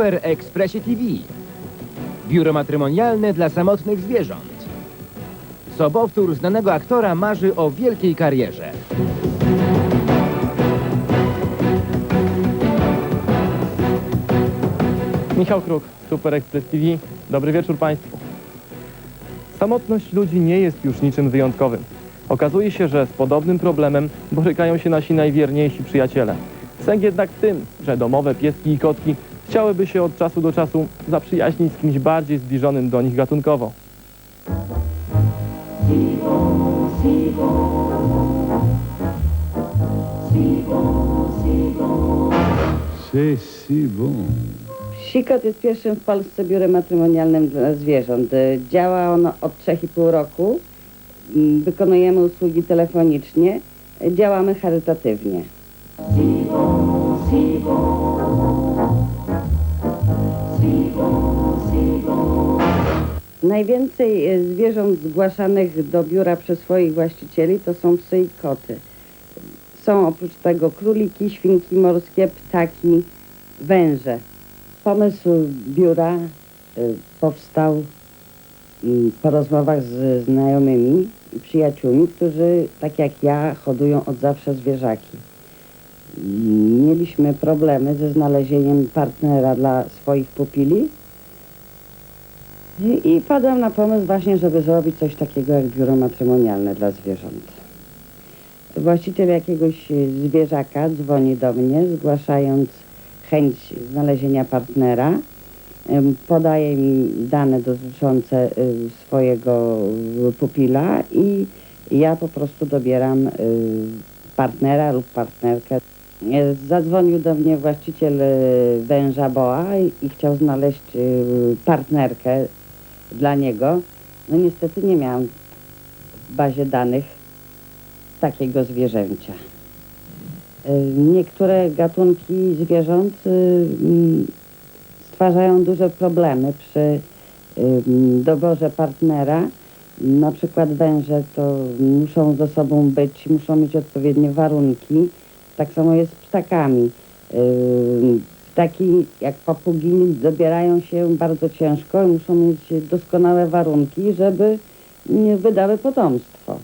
Super Expressie TV. Biuro matrymonialne dla samotnych zwierząt. Sobowtór znanego aktora marzy o wielkiej karierze. Michał Kruk, Super Express TV. Dobry wieczór Państwu. Samotność ludzi nie jest już niczym wyjątkowym. Okazuje się, że z podobnym problemem borykają się nasi najwierniejsi przyjaciele. Sęk jednak w tym, że domowe pieski i kotki chciałyby się od czasu do czasu zaprzyjaźnić z kimś bardziej zbliżonym do nich gatunkowo. C'est si bon. Sikot jest pierwszym w Polsce biurem matrymonialnym dla zwierząt. Działa ono od 3,5 roku. Wykonujemy usługi telefonicznie. Działamy charytatywnie. Najwięcej e, zwierząt zgłaszanych do biura przez swoich właścicieli to są psy i koty. Są oprócz tego króliki, świnki morskie, ptaki, węże. Pomysł biura y, powstał mm, po rozmowach z znajomymi i przyjaciółmi, którzy, tak jak ja, hodują od zawsze zwierzaki. Mieliśmy problemy ze znalezieniem partnera dla swoich pupili i, i padłem na pomysł właśnie, żeby zrobić coś takiego jak biuro matrymonialne dla zwierząt. Właściciel jakiegoś zwierzaka dzwoni do mnie, zgłaszając chęć znalezienia partnera. Podaje mi dane dotyczące y, swojego pupila i ja po prostu dobieram y, partnera lub partnerkę. Y, Zadzwonił do mnie właściciel y, węża Boa i, chciał znaleźć partnerkę dla niego. No niestety nie miałam w bazie danych takiego zwierzęcia. Y, Niektóre gatunki zwierząt y, mm, stwarzają duże problemy przy y, mm, doborze partnera. Na przykład węże to muszą ze sobą być, muszą mieć odpowiednie warunki. Tak samo jest z ptakami. Ptaki jak papugi dobierają się bardzo ciężko i muszą mieć doskonałe warunki, żeby wydały potomstwo.